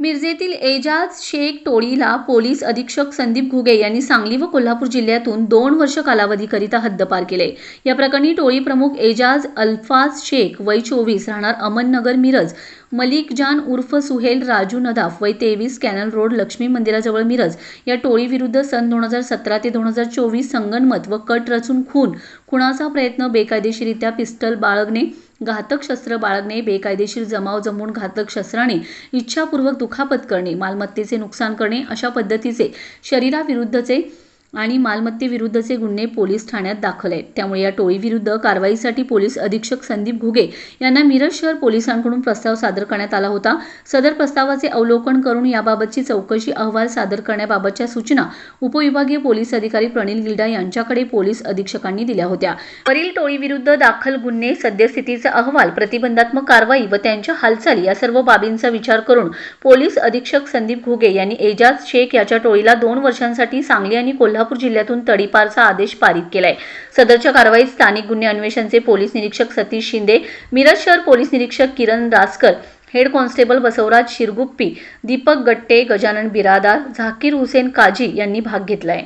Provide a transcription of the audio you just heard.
मिरजेतील एजाज शेख टोळीला पोलीस अधीक्षक संदीप घुगे यांनी सांगली व कोल्हापूर जिल्ह्यातून दोन वर्ष कालावधीकरिता हद्दपार केले. या प्रकरणी टोळी प्रमुख एजाज अल्फाज शेख वय चोवीस राहणार अमननगर मिरज मलिक जान उर्फ सुहेल राजू नदाफ वय तेवीस कॅनल रोड लक्ष्मी मंदिराजवळ मिरज. या टोळीविरुद्ध सन दोन हजार सतरा ते दोन हजार चोवीस संगनमत व कट रचून खून. खुणाचा प्रयत्न बेकायदेशीरित्या पिस्टल बाळगणे घातक शस्त्र बाळगणे बेकायदेशीर जमाव जमवून घातक शस्त्राने इच्छापूर्वक दुखापत करणे मालमत्तेचे नुकसान करणे अशा पद्धतीचे शरीराविरुद्धचे आणि मालमत्तेविरुद्धचे गुन्हे पोलीस ठाण्यात दाखल आहेत. त्यामुळे या टोळीविरुद्ध कारवाईसाठी पोलीस अधीक्षक संदीप घुगे यांना मिरज शहर पोलिसांकडून प्रस्ताव सादर करण्यात आला होता. सदर प्रस्तावाचे अवलोकन करून याबाबतची चौकशी अहवाल सादर करण्याबाबतच्या सूचना उपविभागीय पोलीस अधिकारी प्रणिल गिल्डा यांच्याकडे पोलीस अधीक्षकांनी दिल्या होत्या. वरील टोळीविरुद्ध दाखल गुन्हे सद्यस्थितीचा अहवाल प्रतिबंधात्मक कारवाई व त्यांच्या हालचाली या सर्व बाबींचा विचार करून पोलीस अधीक्षक संदीप घुगे यांनी एजाज शेख याच्या टोळीला दोन वर्षांसाठी सांगली आणि कोल्हापूर जिल्ह्यातून तडीपारचा आदेश पारित केलाय. सदरच्या कारवाईत स्थानिक गुन्हे अन्वेषणचे पोलीस निरीक्षक सतीश शिंदे मिरज शहर पोलीस निरीक्षक किरण रासकर हेड कॉन्स्टेबल बसवराज शिरगुप्पी दीपक गट्टे गजानन बिरादार झाकीर हुसेन काजी यांनी भाग घेतलाय.